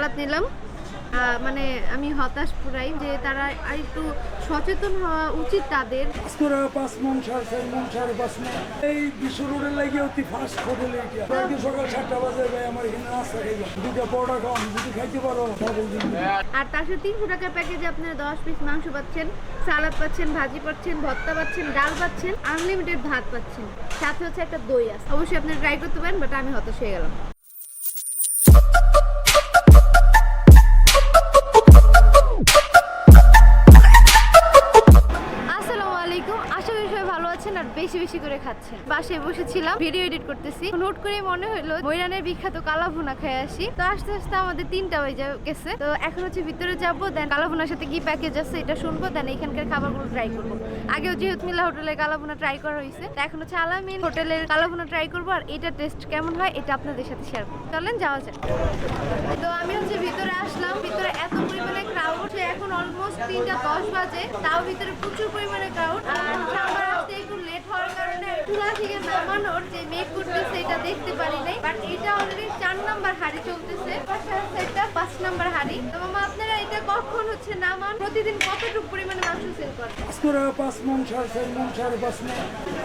সালাদ নিলাম। মানে আমি হতাশ পুরাই যে তারা একটু সচেতন হওয়া উচিত তাদের। পাঁচ মন সাড়ে চার মন সাড়ে পাঁচ মন। এই বিশ্ব রোডের লাগে অতি ফাস্ট হোটেল এইটা। সকাল সাতটা বাজে ভাই আমার এখানে নাস্তা খাইবা দুটা পরোটা খাওয়ান যদি খাইতে পারো আর তার সাথে তিনশো টাকার প্যাকেজে আপনারা দশ পিস মাংস পাচ্ছেন সালাদ পাচ্ছেন ভাজি পাচ্ছেন ভর্তা পাচ্ছেন ডাল পাচ্ছেন আনলিমিটেড ভাত পাচ্ছেন। সাথে হচ্ছে একটা দই আছে। অবশ্যই আপনারা ট্রাই করতে পারেন বাট আমি হতাশ হয়ে গেলাম। বেশি করে খাচ্ছেন বাসায় বসেছিলাম ভিডিও এডিট করতেছি। নোট করে মনে হলো ময়রানের বিখ্যাত কালা ভুনা খেয়ে আসি। তো আস্তে আস্তে আমাদের তিনটা হয়ে গেছে। তো এখন হচ্ছে ভিতরে যাব দেন কালা ভুনার সাথে কি প্যাকেজ আছে এটা শুনব দেন এখানকার খাবারগুলো ট্রাই করব। আগেও যেহেতু মিলা হোটেলে কালা ভুনা ট্রাই করা হয়েছে, তো এখন হচ্ছে আলামিন হোটেলের কালা ভুনা ট্রাই করব, আর এটা টেস্ট কেমন হয় এটা আপনাদের সাথে শেয়ার করব। চলেন, যাওয়া যাক। তো আমি হচ্ছে ভিতরে আসলাম, ভিতরে এত পরিমাণে ক্রাউড এখন অলমোস্ট তিনটা দশ বাজে, তাও ভিতরে প্রচুর পরিমাণে ক্রাউড আর আসতে একটু লেট হওয়ার কারণে চুলা থেকে নামানোর যে মেক করতেছে, এটা দেখতে পারি নাই বাট এটা অলরেডি চার নাম্বার হাড়ি চলতেছে। পাঁচ নাম্বার হাড়ি। তো মামা, আপনারা কখন হচ্ছে নামান প্রতিদিন কতটুকু পরিমাণে মাংস সেল করেন? করে পাঁচ মন সাড়ে চার মন সাড়ে পাঁচ মন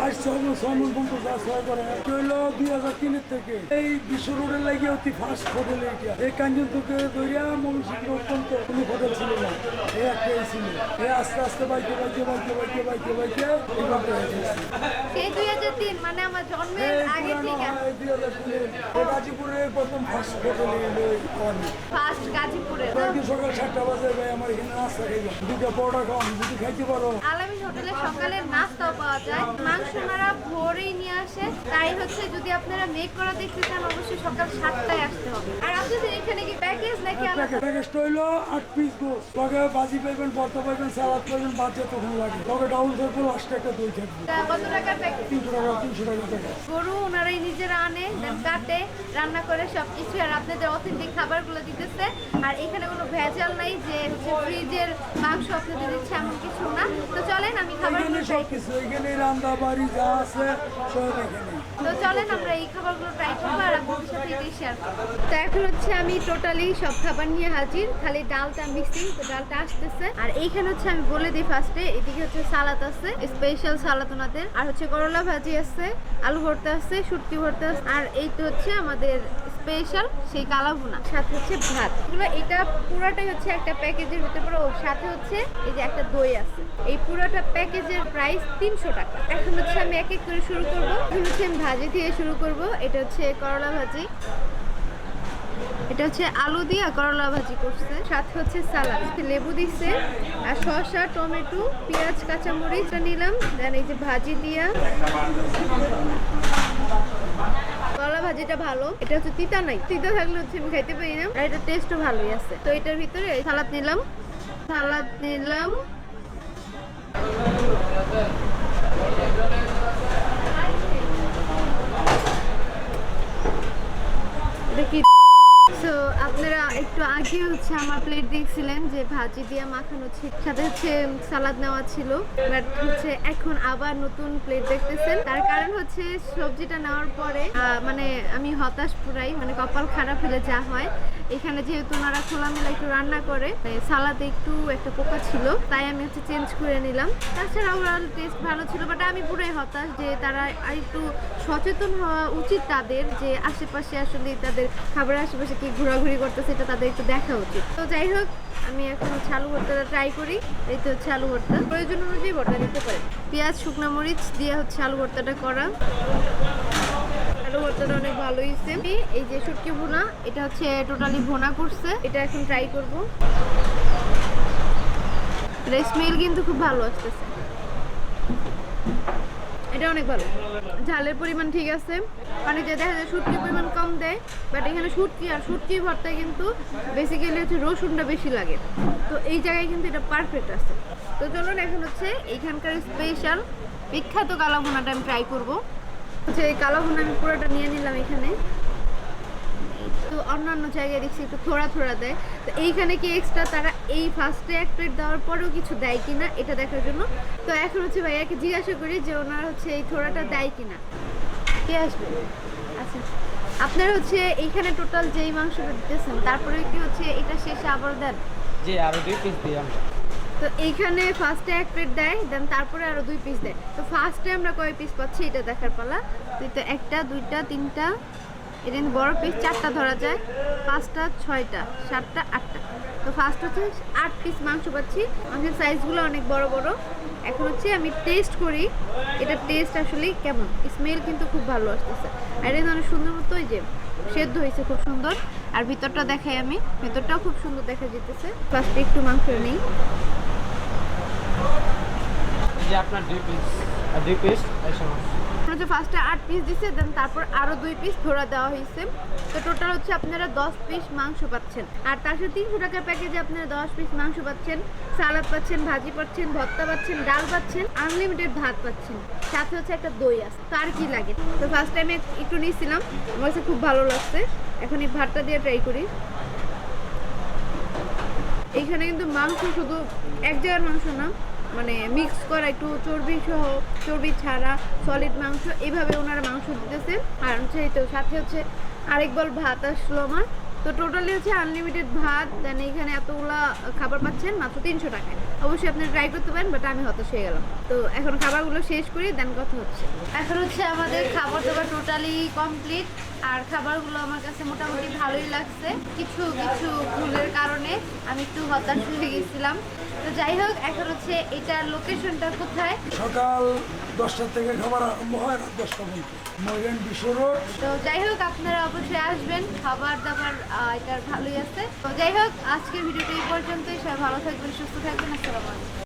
আজ ছয় মন ছয় মন পর্যন্ত ছয় করে। হইল দুই হাজার তিনের থেকে। এই বিশ্ব রোডের লাগে অতি ফাস্ট হোটেল এইটা। এই কাঞ্জন থেকে দরিয়া ময়মনসিংহ অত্যন্ত কোনো হোটেল ছিল না। এই একটাই ছিল। এই আস্তে আস্তে বাইকে বাইকে বাইকে বাইকে বাইকে বাইকে গেছে সেই দুই হাজার তিন মানে আমার জন্মের আগে থেকে দুই হাজার এই গাজীপুরে প্রথম ফাস্ট হোটেল আমাদের ফার্স্ট গাজীপুরে প্রতিদিন সকাল সাতটা বাজে ভাই? আমার এখানে নাস্তা দুটা পরোটা খাওয়ান যদি খাইতে পারো। আলামিন হোটেলে নাস্তাও পাওয়া যায়। মাংস ওনারা ভোরেই নিয়ে আসে। তাই হচ্ছে যদি আপনারা মেক করা দেখতে চান অবশ্যই সকাল সাতটায় আসতে হবে। আর আপনাদের এখানে কি প্যাকেজ নাকি আলাদা? প্যাকেজটা হইল আট পিস গোস লগে ভাজি পাইবেন ভর্তা পাইবেন সালাদ পাইবেন বাচ্চা তখন লাগে। লগে ডাউল থাকব লাস্টে একটা দই থাকবে। কত টাকার প্যাকেজ তিনশো টাকা তিনশো টাকা টাকা গরু ওনারাই নিজেরা আনে কাটে রান্না করে সব কিছু আর আপনাদের অথেন্টিক খাবারগুলো দিতেছে। আর এখানে কোনো ভেজাল নাই যে হচ্ছে ফ্রিজের মাংস আপনাদের দিচ্ছে এমন কিছু না। তো চলেন আমি খাবারগুলো সব কিছু এখানে রান্না বাড়ি যা আছে সব এখানে। তো চলেন আমরা এই খাবারগুলো ট্রাই করব আর আপনাদের সাথে এটাই শেয়ার করব। তো এখন হচ্ছে আমি টোটালি সব খাবার নিয়ে হাজির খালি ডালটা মিক্সিং তো ডালটা আসতেছে। আর এইখানে হচ্ছে আমি বলে দিই ফার্স্টে এদিকে হচ্ছে সালাদ আছে স্পেশাল সালাদ ওনাদের। আর হচ্ছে করলা ভাজি আছে, আলু ভর্তা আছে, শুটকি ভর্তা আছে, আর এই তো হচ্ছে আমাদের স্পেশাল সেই কালা ভুনা সাথে হচ্ছে ভাত। এগুলো এটা পুরোটাই হচ্ছে একটা প্যাকেজের ভিতরে পুরো সাথে হচ্ছে এই যে একটা দই আছে। এই পুরোটা প্যাকেজের প্রাইস তিনশো টাকা। এখন হচ্ছে আমি এক এক করে শুরু করব। হচ্ছে আমি ভাজি দিয়ে শুরু করব। এটা হচ্ছে করলা ভাজি। এটা হচ্ছে আলু দিয়ে করলা ভাজি করছে। সাথে হচ্ছে সালাদ। লেবু দিছে। আর শসা, টমেটো, পেঁয়াজ, কাঁচামরিচ নিলাম। দেন এই যে ভাজি দিয়া। কলা ভাজিটা ভালো। এটা হচ্ছে তিতা নাই। তিতা থাকলে হচ্ছে আমি খাইতে পারি না। আর এটা টেস্টও ভালোই আছে। তো এটার ভিতরে সালাদ নিলাম। সালাদ নিলাম। এটা কি আপনারা একটু আগে হচ্ছে আমার প্লেট দেখছিলেন যে ভাজি দিয়ে মাখানো ছিল সাথে হচ্ছে সালাদ নেওয়া ছিল। বাট হচ্ছে এখন আবার নতুন প্লেট দেখতেছেন। তার কারণ হচ্ছে সবজিটা নেওয়ার পরে মানে আমি হতাশ পুরাই মানে কপাল খারাপ হলে যা হয়। এখানে যেহেতু ওনারা খোলামেলা একটু রান্না করে সালাদে একটু একটা পোকা ছিল, তাই আমি হচ্ছে চেঞ্জ করে নিলাম। তাছাড়া ওভারঅল টেস্ট ভালো ছিল বাট আমি পুরাই হতাশ যে তারা আর একটু সচেতন হওয়া উচিত তাদের, যে আশেপাশে আসলে তাদের খাবারের আশেপাশে কি ঘোরাঘুরি করতেছে, এটা তাদের একটু দেখা উচিত। তো যাই হোক, আমি এখন হচ্ছে আলু ভর্তাটা ট্রাই করি, এই তো হচ্ছে আলু ভর্তা। প্রয়োজন অনুযায়ী ভর্তা দিতে পারে পেঁয়াজ, শুকনো মরিচ দিয়ে হচ্ছে আলু ভর্তাটা করা। আলু ভর্তাটা অনেক ভালো হয়েছে। এই যে শুটকি ভুনা, এটা হচ্ছে টোটালি ভুনা করছে। এটা এখন ট্রাই করব। স্মেল কিন্তু খুব ভালো আসতেছে। এটা অনেক ভালো। ঝালের পরিমাণ ঠিক আছে। যে দেখা যায় শুটকির পরিমাণ কম দেয় বাট এখানে শুটকি আর শুটকি ভর্তায় কিন্তু বেসিক্যালি হচ্ছে রসুনটা বেশি লাগে। তো এই জায়গায় কিন্তু এটা পারফেক্ট আছে। তো চলুন এখন হচ্ছে এইখানকার স্পেশাল বিখ্যাত কালাভুনাটা আমি ট্রাই করব। হচ্ছে এই কালাভুনা আমি পুরোটা নিয়ে নিলাম এখানে। তো অন্যান্য জায়গায় দেখছি একটু থোড়া থোড়া দেয়। তো এইখানে কি এক্সট্রা তারা এই ফার্স্টে এক প্লেট দেওয়ার পরেও কিছু দেয় কিনা এটা দেখার জন্য। তো এখন হচ্ছে ভাইয়াকে জিজ্ঞাসা করি যে ওনারা হচ্ছে এই থোড়াটা দেয় কিনা। কে আসবে? আচ্ছা। আপনারা হচ্ছে এইখানে টোটাল যেই মাংসটা দিতেছেন তারপরে কি হচ্ছে এটা শেষে আবার দেন? জি আরও দুই পিস দিই আমরা। তো এইখানে ফার্স্টে এক প্লেট দেয় দেন তারপরে আরও দুই পিস দেয়। তো ফার্স্টে আমরা কয় পিস পাচ্ছি এটা দেখার পালা। তো একটা দুইটা তিনটা এটা কিন্তু বড় পিস চারটা ধরা যায়। পাঁচটা, ছয়টা, সাতটা, আটটা। তো ফার্স্ট হচ্ছে আট পিস মাংস পাচ্ছি। মাংসের সাইজগুলো অনেক বড় বড়। এখন হচ্ছে আমি টেস্ট করি এটা টেস্ট আসলে কেমন। স্মেল কিন্তু খুব ভালো আসতেছে। আর এটা অনেক সুন্দর মতো যে সেদ্ধ হয়েছে, খুব সুন্দর। আর ভিতরটা দেখাই আমি। ভিতরটাও খুব সুন্দর দেখা যেতেছে। ফার্স্টে একটু মাংস নিই। আপনার দুই পিস দুই পিস হচ্ছে ফার্স্টে আট পিস দিছে দেন তারপর আরও দুই পিস ধরা দেওয়া হয়েছে। তো টোটাল হচ্ছে আপনারা দশ পিস মাংস পাচ্ছেন। আর তার সাথে তিনশো টাকার প্যাকেজে আপনারা দশ পিস মাংস পাচ্ছেন। সালাদ পাচ্ছেন, ভাজি পাচ্ছেন, ভর্তা পাচ্ছেন, ডাল পাচ্ছেন আনলিমিটেড ভাত পাচ্ছেন। সাথে হচ্ছে একটা দই আছে। তার কি লাগে? তো ফার্স্ট টাইমে একটু নিয়েছিলাম আমার কাছে খুব ভালো লাগছে। এখন এই ভাতটা দিয়ে ট্রাই করি। এইখানে কিন্তু মাংস শুধু এক জায়গার মাংস না মানে মিক্স করা একটু চর্বি সহ, চর্বি ছাড়া সলিড মাংস এইভাবে ওনারা মাংস দিতেছে আর হচ্ছে এই তো সাথে হচ্ছে আরেক বল ভাত আসলো আমার। তো টোটালি হচ্ছে আনলিমিটেড ভাত দেন এখানে এতগুলা খাবার পাচ্ছেন মাত্র তিনশো টাকায়। অবশ্যই আপনি ট্রাই করতে পারেন বাট আমি হতাশ হয়ে গেলাম। তো এখন খাবারগুলো শেষ করি দেন কথা হচ্ছে। এখন হচ্ছে আমাদের খাবার দাবার টোটালি কমপ্লিট আর খাবারগুলো আমার কাছে মোটামুটি ভালোই লাগছে। কিছু কিছু ভুলের কারণে আমি একটু হতাশ হয়ে গেছিলাম। তো যাই হোক এখন হচ্ছে এটার লোকেশনটা কোথায়? সকাল দশটা থেকে খাবার আরম্ভ হয় রাত দশটা পর্যন্ত। বিশ্ব রোড। তো যাই হোক আপনারা অবশ্যই আসবেন। খাবার দাবার এটার ভালোই আছে। তো যাই হোক আজকের ভিডিওটা এই পর্যন্তই। সবাই ভালো থাকবেন সুস্থ থাকবেন। আসসালামু আলাইকুম।